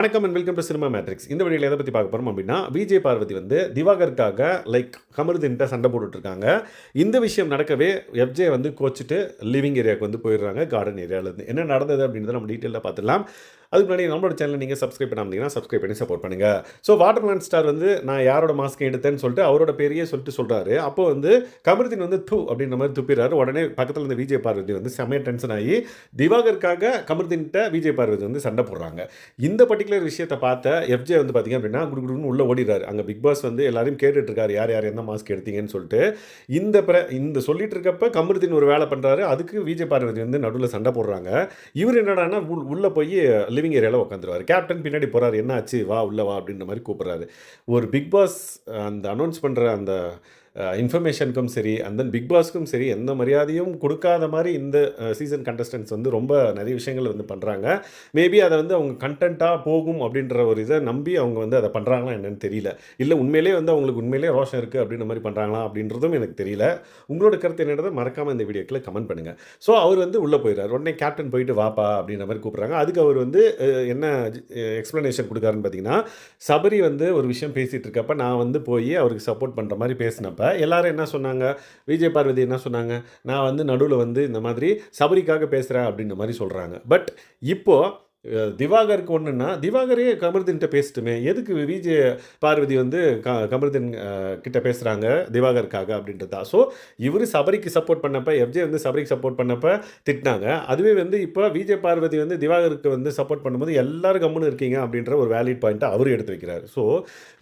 வணக்கம் and welcome to cinema matrix இந்த வழியில் எதை பற்றி பார்க்க போகிறோம் அப்படின்னா விஜய் பார்வதி வந்து திவாகருக்காக லைக் கமருதின்ட்ட சண்டை போட்டுட்டு இருக்காங்க இந்த விஷயம் நடக்கவே எஃப்ஜே வந்து கோச்சிட்டு லிவிங் ஏரியாவுக்கு வந்து போயிடுறாங்க கார்டன் ஏரியாவிலேருந்து என்ன நடந்தது அப்படின்றத நம்ம டீட்டெயிலாக பார்த்துடலாம். அதுக்கு முன்னாடி நம்மளோட சேனலை நீங்கள் சப்ஸ்கிரைப் பண்ணாமீங்கன்னா சப்ஸ்கிரைப் பண்ணி சப்போர்ட் பண்ணுங்கள் ஸோ வாட்டர்மேன் ஸ்டார் வந்து நான் யாரோட மாஸ்க் எடுத்தேன்னு சொல்லிட்டு அவரோட பேரையே சொல்லிட்டு சொல்கிறாரு அப்போ வந்து கமருதீன் வந்து தூ அப்படின்ற மாதிரி துப்பிடுறாரு. உடனே பக்கத்தில் இருந்த விஜய் பார்வதி வந்து செமைய டென்ஷன் ஆகி திவாகருக்காக கமருதீன்கிட்ட விஜய் பார்வதி வந்து சண்டை போடுறாங்க. இந்த பர்டிகுலர் விஷயத்தை பார்த்த எஃப்ஜே வந்து பார்த்தீங்க அப்படின்னா குடுகுடுன்னு உள்ளே ஓடிடுறாரு. அங்கே பிக் பாஸ் வந்து எல்லாரையும் கேட்டுட்ருக்காரு. யார் யார் என்ன மாஸ்க் எடுத்தீங்கன்னு சொல்லிட்டு இந்த பிர இந்த சொல்லிட்டு இருக்கப்ப கமருதீன் ஒரு வேலை பண்ணுறாரு அதுக்கு விஜய் பார்வதி வந்து நடுவில் சண்டை போடுறாங்க. இவர் என்னடான்னா உள்- உள்ளே போய் லிவிங் ஏரியாவில் உட்காந்துருவார் கேப்டன் பின்னாடி போகிறார் என்ன ஆச்சு வா உள்ளே வா அப்படின்ற மாதிரி கூப்பிட்றாரு. ஒரு பிக் பாஸ் அந்த அனௌன்ஸ் பண்ணுற அந்த இன்ஃபர்மேஷனுக்கும் சரி அந்த தென் பிக் பாஸ்க்கும் சரி எந்த மரியாதையும் கொடுக்காத மாதிரி இந்த சீசன் கண்டஸ்டன்ஸ் வந்து ரொம்ப நிறைய விஷயங்கள் வந்து பண்ணுறாங்க மேபி அதை வந்து அவங்க கண்டென்ட்டாக போகும் அப்படின்ற ஒரு இதை நம்பி அவங்க வந்து அதை பண்ணுறாங்களா என்னன்னு தெரியல. இல்லை உண்மையிலே வந்து அவங்களுக்கு உண்மையிலே ரோஷம் இருக்குது அப்படின்ற மாதிரி பண்ணுறாங்களா அப்படின்றதும் எனக்கு தெரியல. உங்களோட கருத்து என்னன்றதை மறக்காமல் இந்த வீடியோக்கில் கமெண்ட் பண்ணுங்கள் ஸோ அவர் வந்து உள்ளே போயிடுறார். உடனே கேப்டன் போயிட்டு வாப்பா அப்படின்ற மாதிரி கூப்பிட்றாங்க. அதுக்கு அவர் வந்து என்ன எக்ஸ்ப்ளனேஷன் கொடுக்காருன்னு பார்த்தீங்கன்னா சபரி வந்து ஒரு விஷயம் பேசிகிட்டு இருக்கப்ப நான் வந்து போய் அவருக்கு சப்போர்ட் பண்ணுற மாதிரி பேசினப்ப எல்லாரும் என்ன சொன்னாங்க? விஜய் பார்வதி என்ன சொன்னாங்க? நான் வந்து நடுவில் வந்து இந்த மாதிரி சபரிக்காக பேசுகிறேன் அப்படின்ற மாதிரி சொல்கிறாங்க பட் இப்போது திவாகருக்கு ஒன்றுன்னா திவாகரே கமருதீன்கிட்ட பேசட்டுமே. எதுக்கு விஜய பார்வதி வந்து க கமருதீன் கிட்ட பேசுகிறாங்க திவாகருக்காக அப்படின்றதா ஸோ இவர் சபரிக்கு சப்போர்ட் பண்ணப்போ எஃப்ஜே வந்து சபரிக்கு சப்போர்ட் பண்ணப்போ திட்டினாங்க. அதுவே வந்து இப்போ விஜய் பார்வதி வந்து திவாகருக்கு வந்து சப்போர்ட் பண்ணும்போது எல்லாரும் கம்முன்னு இருக்கீங்க அப்படின்ற ஒரு வேலிட் பாயிண்ட்டை அவர் எடுத்து வைக்கிறார். ஸோ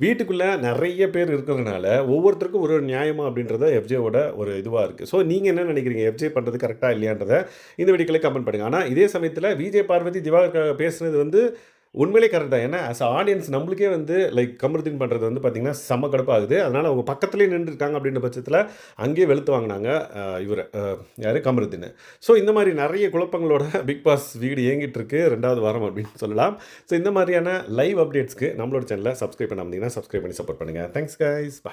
வீட்டுக்குள்ளே நிறைய பேர் இருக்கிறதுனால ஒவ்வொருத்தருக்கும் ஒரு ஒரு நியாயமா அப்படின்றத எஃப்ஜேவோட ஒரு இதுவாக இருக்குது ஸோ நீங்கள் என்ன நினைக்கிறீங்க? எஃப்ஜே பண்ணுறது கரெக்டாக இல்லையான்றதை இந்த வீடியோக்களை கமெண்ட் பண்ணுங்கள் ஆனால் இதே சமயத்தில் விஜய் பார்வதி திவாகருக்காக பேசுனது வந்து உண்மையிலே கரெக்ட் தான். ஏன்னா அஸ் ஆடியன்ஸ் நம்மளுக்கே வந்து லைக் கமருதீன் பண்ணுறது வந்து பார்த்திங்கன்னா செம்ம கடுப்பாகுது. அதனால் அவங்க பக்கத்துலேயே நின்றுருக்காங்க அப்படின்ற பட்சத்தில் அங்கேயே வெளுத்து வாங்கினாங்க இவர் யார்? கமருதீன். ஸோ இந்த மாதிரி நிறைய குழப்பங்களோட பிக் பாஸ் வீடு இயங்கிட்டு இருக்கு ரெண்டாவது வாரம் அப்படின்னு சொல்லலாம். ஸோ இந்த மாதிரியான லைவ் அப்டேட்ஸ்க்கு நம்மளோட சேனலை சப்ஸ்கிரைப் பண்ணாமீங்கன்னா சப்ஸ்கிரைப் பண்ணி சப்போர்ட் பண்ணுங்கள் தேங்க்ஸ் கைஸ் பாய்